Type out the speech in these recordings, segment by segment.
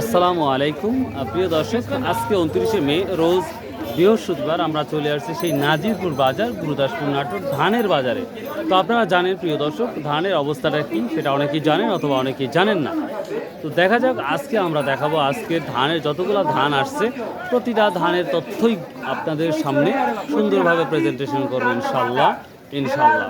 আসসালামু আলাইকুম। প্রিয় দর্শক, আজকে উনত্রিশে মে, রোজ বৃহস্পতিবার আমরা চলে আসছি সেই নাজিরপুর বাজার, গুরুদাসপুর নাটোর ধানের বাজারে। তো আপনারা জানেন, প্রিয় দর্শক, ধানের অবস্থাটা কি, সেটা অনেকেই জানেন অথবা অনেকেই জানেন না। তো দেখা যাক, আজকে আমরা দেখাবো আজকে ধানের যতগুলো ধান আসছে, প্রতিটা ধানের তথ্যই আপনাদের সামনে সুন্দরভাবে প্রেজেন্টেশন করব ইনশাল্লাহ ইনশাল্লাহ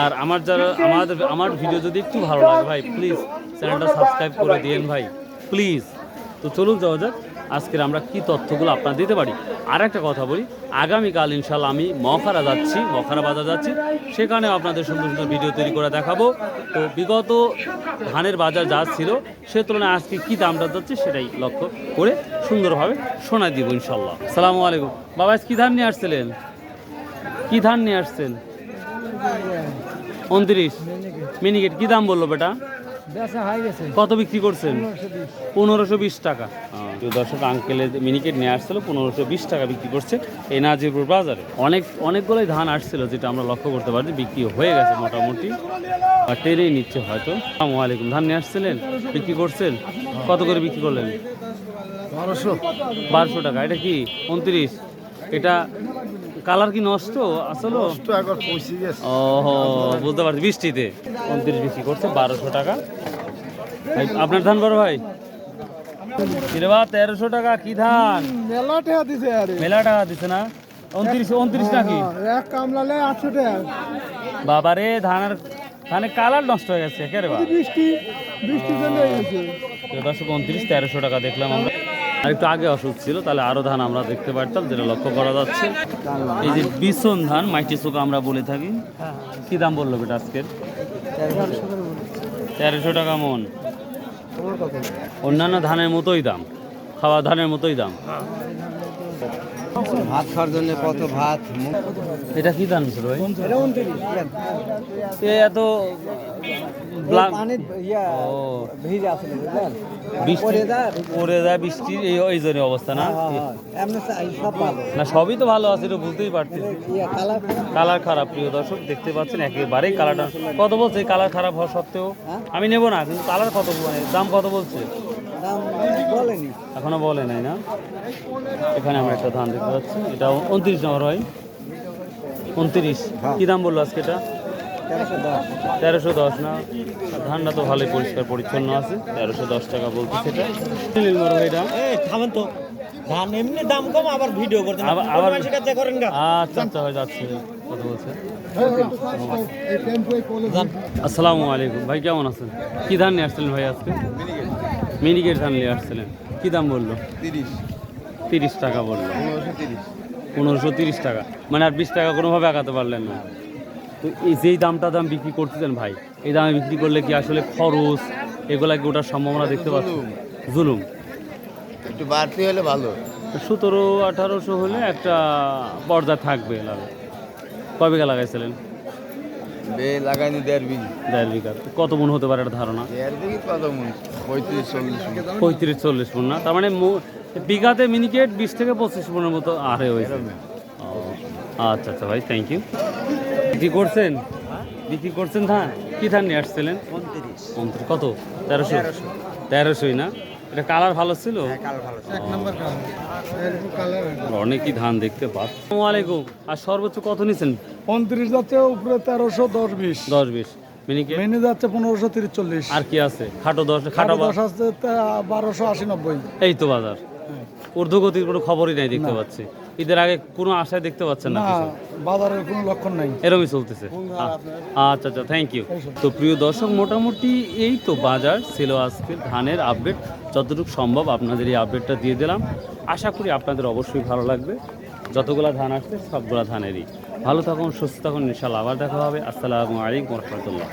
আর আমার যারা আমাদের আমার ভিডিও যদি একটু ভালো লাগে ভাই প্লিজ চ্যানেলটা সাবস্ক্রাইব করে দিয়েন ভাই। প্লিজ। তো চলুন যাওয়া যাক। আজকের আমরা কি তথ্যগুলো আপনার দিতে পারি? আর একটা কথা বলি আগামীকাল ইনশাল্লাহ আমি মখারা যাচ্ছি মখারা বাজার যাচ্ছি। সেখানে আপনাদের সুন্দর সুন্দর ভিডিও তৈরি করে দেখাবো। তো বিগত ধানের বাজার যা ছিল সে তুলনায় আজকে কী দামটা যাচ্ছে সেটাই লক্ষ্য করে সুন্দরভাবে শোনায় দিব ইনশাল্লাহ সালামু আলাইকুম। বাবা আজ কী ধান নিয়ে আসছিলেন? কী ধান নিয়ে আসছেন? উনত্রিশ। মিনিকেট। কী দাম বলল বেটা? কত বিক্রি করছেন? পনেরোশো বিশ। টাকা। দর্শক আঙ্কেলের মিনিকেট নিয়ে আসছিল পনেরোশো বিশ টাকা বিক্রি করছে এই নাজিরপুর বাজারে। অনেক অনেকগুলোই ধান আসছিল যেটা আমরা লক্ষ্য করতে পারছি বিক্রি হয়ে গেছে মোটামুটি। আর টেনেই নিচ্ছে হয়তো। আসসালামু আলাইকুম ধান নিয়ে আসছিলেন? বিক্রি করছেন? কত করে বিক্রি করলেন? বারোশো। বারোশো টাকা এটা কি? উনত্রিশ? এটা কালার কি নষ্ট? আসলে? একবার পৌঁছে গেছে। ও বুঝতে পারছি। বৃষ্টিতে উনত্রিশ বিক্রি করছে বারোশো টাকা। আপনার ধান বড় ভাই? কিরে বা তেরোশো টাকা কি ধান? মেলা টাকা দিছে আরে। মেলা টাকা দিচ্ছে না? উনত্রিশ উনত্রিশ নাকি? এক কামলালে আটশো টাকা বাবারে ধানের ধানের কালার নষ্ট হয়ে গেছে কে রে বা বৃষ্টি বৃষ্টির জন্য হয়ে গেছে। প্রিয় উনত্রিশ তেরোশো টাকা দেখলাম আমরা। আর একটু আগে অসুখ ছিল তাহলে আরও ধান আমরা দেখতে পারতাম যেটা লক্ষ্য করা যাচ্ছে। এই যে বিছন ধান মাইটি চোখা আমরা বলে থাকি। কি দাম বলল বেটা আজকের? তেরোশো টাকা মন। অন্যান্য ধানের মতোই দাম খাওয়া ধানের মতোই দাম। ভাত খাওয়ার জন্য কত ভাত? এটা কি দাম ছিল ভাই? এত পানি ইয়া ও ভিজে আসলে বুঝলেন? বৃষ্টি পরে যায়। বৃষ্টির এই এই জন্য অবস্থা না? এমনি সব ভালো। না সবই তো ভালো আছে এটা বুঝতেই পারছি কালার খারাপ? প্রিয় দর্শক দেখতে পাচ্ছেন একেবারেই কালারটা কত বলছে? কালার খারাপ হওয়া সত্ত্বেও হ্যাঁ? আমি নেব না কিন্তু কালার কত মানে দাম কত বলছে? এখনও বলে নাই না? এখানে আমরা একটা ধান দেখতে পাচ্ছি এটা উনত্রিশ নম্বর হয়। উনত্রিশ। কি দাম বলল আজকে এটা? তেরোশো দশ। না? ধানটা তো ভালোই পরিষ্কার পরিচ্ছন্ন আছে। তেরোশো দশ টাকা বলতে সেটা। এটা? তো। ধান এমনি দাম কম আবার ভিডিও করতে আবার- আবার করেন গা। আচ্ছা আচ্ছা হয়ে যাচ্ছে কথা বলছে। আসসালামু আলাইকুম। ভাই কেমন আছেন? কি ধান নিয়ে আসছিলেন ভাই আজকে? মিনিকেট ধান নিয়ে আসছিলেন। কি দাম বলল? তিরিশ। তিরিশ টাকা বলল। পনেরোশো তিরিশ। পনেরোশো তিরিশ টাকা। মানে আর বিশ টাকা কোনোভাবে আগাতে পারলেন না। তো এই যেই দামটা দাম বিক্রি করতেছেন ভাই এই দামে বিক্রি করলে কি আসলে খরচ এগুলা কি ওটার সম্ভাবনা দেখতে পাচ্ছেন? জুলুম। একটু বাড়তি হলে ভালো। সতেরো আঠারোশো হলে একটা পর্দা থাকবে লাগে কয় বিঘা লাগাইছিলেন? বে লাগাইনি দেড় বিঘি। দেড় বিঘা। কত মন হতে পারে একটা ধারণা? দেড় বিঘি কত মন? পঁয়ত্রিশ চল্লিশ পঁয়ত্রিশ চল্লিশ মন না? তার মানে বিঘাতে মিনিকেট বিশ থেকে পঁচিশ মনের মতো আরে হয়েছে। আচ্ছা আচ্ছা ভাই থ্যাংক ইউ বিক্রি করছেন? বিক্রি করছেন ধান? কি ধান নিয়ে আসছিলেন? কত? তেরোশো? তেরোশোই না? এটা কালার ভালো ছিল? এক নম্বর কালার। অনেকই ধান দেখতে পাচ্ছি। আসসালামু আলাইকুম। আর সর্বোচ্চ কত নিছেন? পঁয়ত্রিশ যাচ্ছে উপরে তেরোশো দশ বিশ দশ বিশ মেনে যাচ্ছে পনেরোশো তিরিশ চল্লিশ। আর কি আছে? খাটো দশ খাটো দশ আছে বারোশো আশি নব্বই। এই তো বাজার। ঊর্ধ্বগতির কোনো খবরই নাই দেখতে পাচ্ছি। ঈদের আগে কোনো আশায় দেখতে পাচ্ছেন না বাজারের কোনো লক্ষণ নাই। এরমই চলতেছে। আচ্ছা আচ্ছা থ্যাংক ইউ তো প্রিয় দর্শক মোটামুটি এই তো বাজার ছিল আজকে ধানের আপডেট যতটুকু সম্ভব আপনাদের এই আপডেটটা দিয়ে দিলাম। আশা করি আপনাদের অবশ্যই ভালো লাগবে। যতগুলা ধান আসছে সবগুলা ধানেরই। ভালো থাকুন সুস্থ থাকুন ইনশাল্লাহ আবার দেখা হবে। আসসালামু আলাইকুম রহমতুল্লাহ।